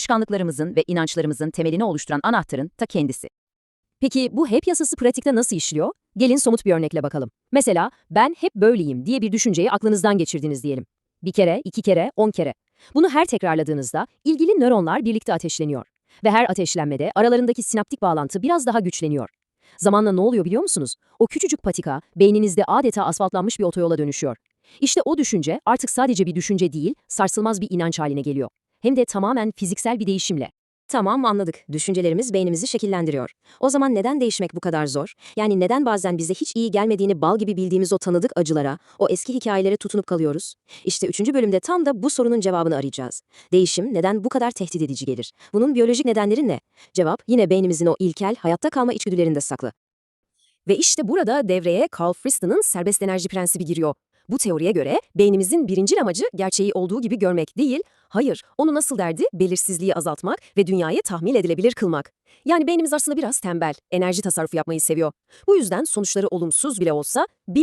alışkanlıklarımızın ve inançlarımızın temelini oluşturan anahtarın ta kendisi. Peki bu hep yasası pratikte nasıl işliyor? Gelin somut bir örnekle bakalım. Mesela ben hep böyleyim diye bir düşünceyi aklınızdan geçirdiniz diyelim. Bir kere, iki kere, on kere. Bunu her tekrarladığınızda ilgili nöronlar birlikte ateşleniyor. Ve her ateşlenmede aralarındaki sinaptik bağlantı biraz daha güçleniyor. Zamanla ne oluyor biliyor musunuz? O küçücük patika beyninizde adeta asfaltlanmış bir otoyola dönüşüyor. İşte o düşünce artık sadece bir düşünce değil, sarsılmaz bir inanç haline geliyor. Hem de tamamen fiziksel bir değişimle. Tamam anladık. Düşüncelerimiz beynimizi şekillendiriyor. O zaman neden değişmek bu kadar zor? Yani neden bazen bize hiç iyi gelmediğini bal gibi bildiğimiz o tanıdık acılara, o eski hikayelere tutunup kalıyoruz? İşte üçüncü bölümde tam da bu sorunun cevabını arayacağız. Değişim neden bu kadar tehdit edici gelir? Bunun biyolojik nedenleri ne? Cevap yine beynimizin o ilkel, hayatta kalma içgüdülerinde saklı. Ve işte burada devreye Carl Friston'ın serbest enerji prensibi giriyor. Bu teoriye göre beynimizin birincil amacı gerçeği olduğu gibi görmek değil, hayır, onu nasıl derdi? Belirsizliği azaltmak ve dünyayı tahmin edilebilir kılmak. Yani beynimiz aslında biraz tembel, enerji tasarrufu yapmayı seviyor. Bu yüzden sonuçları olumsuz bile olsa